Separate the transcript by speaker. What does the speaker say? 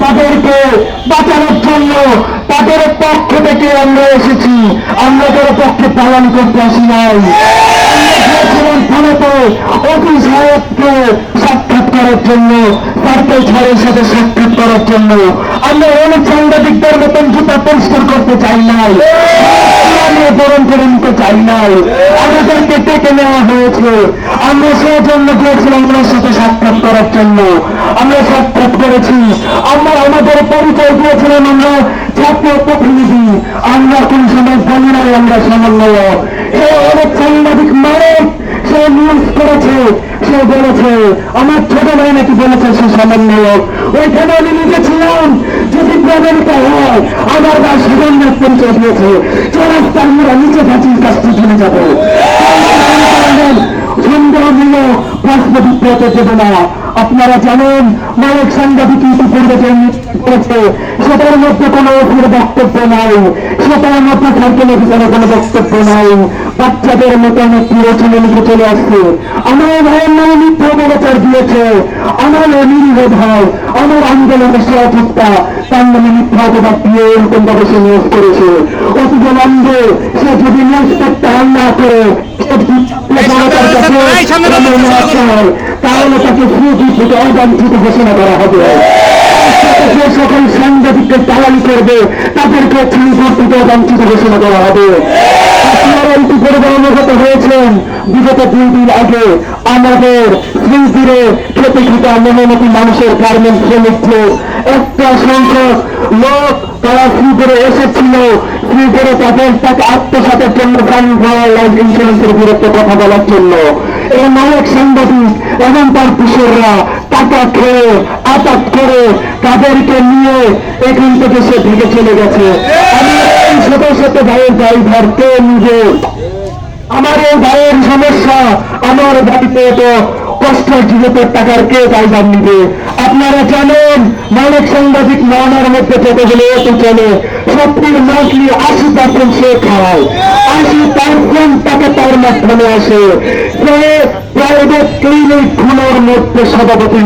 Speaker 1: তাদেরকে বাঁচানোর জন্য তাদের পক্ষ থেকে আমরা এসেছি। আমরা তার পক্ষে পালন করতে আসি নাই। সাক্ষাৎ করার জন্য সাথে সাক্ষাৎ করার জন্য আমরা অনেক সাংবাদিকদের মতন জুতা পরিষ্কার করতে চাই নাই। বরণ করে নিতে চাই নাই। আমাদেরকে ডেকে নেওয়া হয়েছে। আমরা সেই জন্য গিয়েছিলাম ওনার সাথে সাক্ষাৎ করার জন্য। আমরা করেছি। আমরা আমাদের পরিচয় দিয়েছিলাম আমরা জাতীয় প্রতিনিধি। আমরা কোন সময় বলি নাই আমরা সমন্বয় সে অনেক সাংবাদিক মানব সে নিউজ করেছে, সে বলেছে, আমার ছোট ভাই নাকি বলেছে সে সমন্বয়ক ওইখানে আমি নিজে ছিলাম যদি প্রমাণিত হয়, আমার বা সাধারণ পরিচয় দিয়েছে, যে রাস্তা আমরা নিচে গাছির কাছে চলে যাব। সন্দেহমূলক প্রশ্ন বিব্রত দেবে না। আপনারা জানেন, মানব সাংবাদিক ইতিপূর্বে যে করেছে। সেটার মধ্যে কোনো অফির বক্তব্য নাই। সেটার মধ্যে সার্কেল অফিসারে কোনো বক্তব্য নাই। বাচ্চাদের মতো অনেক রচনা লিখে চলে আসছে। আমার ভাইয়ের নামে মিথ্যা অপপ্রচার দিয়েছে। আমার নিরীহ ভাই আমার আন্দোলনের সহযোগিতা তার নামে মিথ্যা অপবাদ দিয়ে এরকম ভাবে সে নিয়োগ করেছে। অতি বিলম্বে সে যদি নিয়োগ করতে না করে তাহলে তাকে অবাঞ্ছিত ঘোষণা করা হবে। যে সকল সাংবাদিককে তালালি করবে। তাদেরকে ছাড় অবাঞ্ছিত ঘোষণা করা হবে। আপনারা ইতিপূর্বে অনুগত হয়েছেন। বিগত দুই দিন আগে আমাদের শ্রীপুরে খেতে খেতে মেহনতি মানুষের গার্মেন্ট শ্রমিককে একটা সংখ্যক লোক তারা শ্রীপুরে এসেছিল। শ্রীপুরে তাদের তাকে আত্মসাতের জন্য প্রাণ লাইফ ইন্স্যুরেন্সের বিরুদ্ধে কথা বলার জন্য। এই নায়ক সাংবাদিক এবং তার কিশোররা টাকা খেয়ে আটাক করে তাদেরকে নিয়ে এখান থেকে সে ভেঙে চলে গেছে। আমার এই শত শত ভাইয়ের ড্রাইভার, কে নিজে? আমার এই ভাইয়ের সমস্যা, আমার বাড়িতে তো কষ্ট জীবিতের টাকার কে দায়ভার নিবে? আপনারা জানেন, মানব সাংবাদিক মানার মধ্যে যতগুলো অটো চলে। সত্যির মাসলি আশি পার্সেন্ট সে খায়। আশি পার্সেন্ট টাকা তার মাধ্যমে আসে। সে প্রাইভেট ক্লিনিক খুলোর মধ্যে সভাপতি